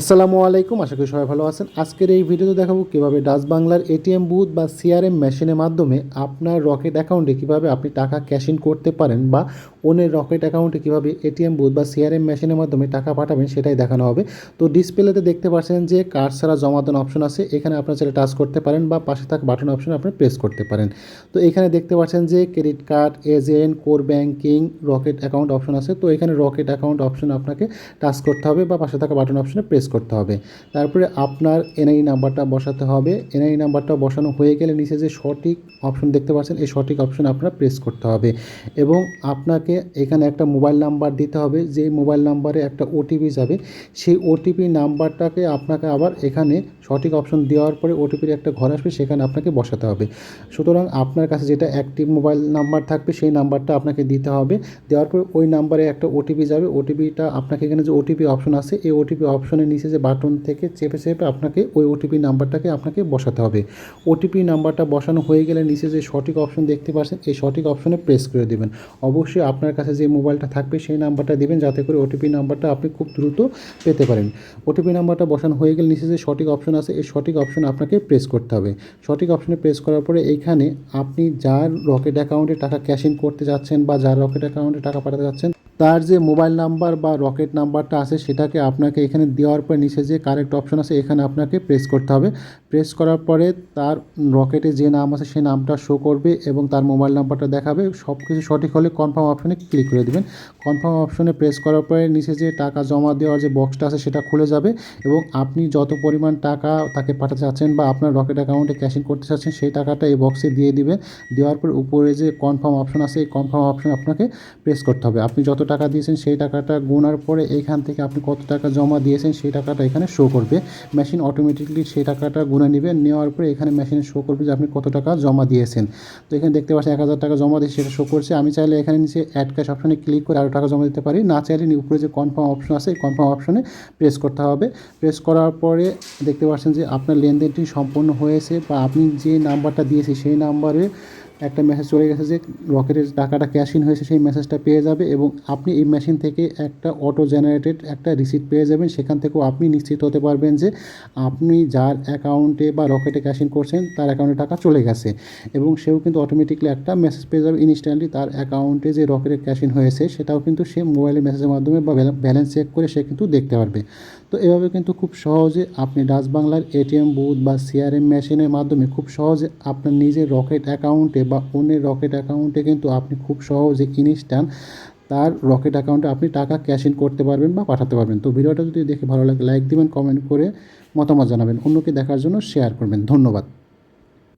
আসসালামু আলাইকুম, আশা করি সবাই ভালো আছেন। আজকের এই ভিডিওতে দেখাবো কীভাবে ডাচ বাংলার এটিএম বুথ বা সিআরএম মেশিনের মাধ্যমে আপনার রকেট অ্যাকাউন্টে কীভাবে আপনি টাকা ক্যাশ ইন করতে পারেন বা অন্যের রকেট অ্যাকাউন্টে কীভাবে এটিএম বুথ বা সিআরএম মেশিনের মাধ্যমে টাকা পাঠাবেন সেটাই দেখানো হবে। তো ডিসপ্লেতে দেখতে পাচ্ছেন যে কার্ড ছাড়া জমা দেওয়ার অপশন আছে। এখানে আপনার চাইলে টাচ করতে পারেন বা পাশে থাকা বাটন অপশন আপনি প্রেস করতে পারেন। তো এখানে দেখতে পাচ্ছেন যে credit card, agent, core banking, rocket account option আছে। তো এখানে রকেট অ্যাকাউন্ট অপশন আপনাকে টাচ করতে হবে বা পাশে থাকা বাটন অপশনে প্রেস করতে হবে। তারপরে আপনার এনআই নাম্বারটা বসাতে হবে। এনআই নাম্বারটা বসানো হয়ে গেলে নিচে যে সঠিক অপশন দেখতে পাচ্ছেন, এই সঠিক অপশন আপনার প্রেস করতে হবে। এবং আপনাকে এখানে একটা মোবাইল নাম্বার দিতে হবে, যে মোবাইল নাম্বারে একটা ওটিপি যাবে, সেই ওটিপি নাম্বারটাকে আপনাকে আবার এখানে সঠিক অপশন দেওয়ার পরে ওটিপির একটা ঘর আসবে, সেখানে আপনাকে বসাতে হবে। সুতরাং আপনার কাছে যেটা অ্যাক্টিভ মোবাইল নাম্বার থাকবে, সেই নাম্বারটা আপনাকে দিতে হবে। দেওয়ার পর ওই নাম্বারে একটা ওটিপি যাবে ওটিপিটা আপনাকে এখানে যে ওটিপি অপশন আছে, এই ওটিপি অপশনের নিচে যে বাটন থেকে চেপে চেপে আপনাকে ওই ওটিপি নাম্বারটাকে আপনাকে বসাতে হবে। ওটিপি নাম্বারটা বসানো হয়ে গেলে নিচে যে সঠিক অপশন দেখতে পাচ্ছেন, এই সঠিক অপশনে প্রেস করে দেবেন। অবশ্যই আপনার কাছে যে মোবাইলটা থাকবে সেই নাম্বারটা দিবেন, যাতে করে ওটিপি নাম্বারটা আপনি খুব দ্রুত পেতে পারেন। ওটিপি নাম্বারটা বসানো হয়ে গেলে নিচে যে সঠিক অপশন আছে, এই সঠিক অপশন আপনাকে প্রেস করতে হবে। সঠিক অপশনে প্রেস করার পরে এইখানে আপনি যার রকেট অ্যাকাউন্টে টাকা ক্যাশ ইন করতে যাচ্ছেন বা যার রকেট অ্যাকাউন্টে টাকা পাঠাতে যাচ্ছেন তার যে মোবাইল নাম্বার বা রকেট নাম্বারটা আছে সেটাকে আপনাকে এখানে দেওয়ার পর নিচে যে কারেক্ট অপশন আছে, এখানে আপনাকে প্রেস করতে হবে। প্রেস করার পরে তার রকেটে যে নাম আছে সেই নামটা শো করবে এবং তার মোবাইল নাম্বারটা দেখাবে। সব কিছু সঠিক হলে কনফার্ম অপশনে ক্লিক করে দেবেন। কনফার্ম অপশনে প্রেস করার পরে নিচে যে টাকা জমা দেওয়ার যে বক্সটা আছে সেটা খুলে যাবে এবং আপনি যত পরিমাণ টাকা তাকে পাঠাতে চাচ্ছেন বা আপনার রকেট অ্যাকাউন্টে ক্যাশিং করতে চাচ্ছেন সেই টাকাটা এই বক্সে দিয়ে দিবে দেওয়ার পর উপরে যে কনফার্ম অপশন আছে, এই কনফার্ম অপশন আপনাকে প্রেস করতে হবে। আপনি যত টাকা দিয়েছেন, সেই টাকাটা গোনার পরে এখান থেকে আপনি কত টাকা জমা দিয়েছেন, সেই টাকাটা এখানে শো করবে। মেশিন অটোমেটিকলি সেই টাকাটা গুনে নেবে, নেওয়ার পরে এখানে মেশিনে শো করবে যে আপনি কত টাকা জমা দিয়েছেন। তো এখানে দেখতে পাচ্ছেন এক হাজার টাকা জমা দিয়ে সেটা শো করছে। আমি চাইলে এখানে নিচে অ্যাড ক্যাশ অপশনে ক্লিক করে আরও টাকা জমা দিতে পারি। না চাইলে উপরে যে কনফার্ম অপশন আছে, এই কনফার্ম অপশনে প্রেস করতে হবে। প্রেস করার পরে দেখতে পাচ্ছেন যে আপনার লেনদেনটি সম্পূর্ণ হয়েছে বা আপনি যে নাম্বারটা দিয়েছি সেই নাম্বারে একটা মেসেজ চলে গেছে যে রকেটের টাকাটা ক্যাশ ইন হয়েছে, সেই মেসেজটা পেয়ে যাবে এবং আপনি এই মেশিন থেকে একটা অটো জেনারেটেড একটা রিসিপ্ট পেয়ে যাবেন। সেখান থেকেও আপনি নিশ্চিত হতে পারবেন যে আপনি যার অ্যাকাউন্টে বা রকেটে ক্যাশ ইন করছেন, তার অ্যাকাউন্টে টাকা চলে গেছে এবং সেও কিন্তু অটোমেটিকলি একটা মেসেজ পেয়ে যাবে ইনস্ট্যান্টলি তার অ্যাকাউন্টে যে রকেটে ক্যাশ ইন হয়েছে, সেটাও কিন্তু সে মোবাইলের মেসেজের মাধ্যমে বা ব্যালেন্স চেক করে সে কিন্তু দেখতে পারবে। তো এভাবে কিন্তু খুব সহজে আপনি ডাচ বাংলার এটিএম বুথ বা সিআরএম মেশিনের মাধ্যমে খুব সহজে আপনার নিজের রকেট অ্যাকাউন্টে বা অন্যের রকেট অ্যাকাউন্টে কিন্তু আপনি খুব সহজে ইনস্ট্যান্ট তার রকেট অ্যাকাউন্টে আপনি টাকা ক্যাশ ইন করতে পারবেন বা পাঠাতে পারবেন। তো ভিডিওটা যদি দেখে ভালো লাগে, লাইক দিবেন, কমেন্ট করে মতামত জানাবেন। অন্যকে দেখার জন্য শেয়ার করবেন। ধন্যবাদ।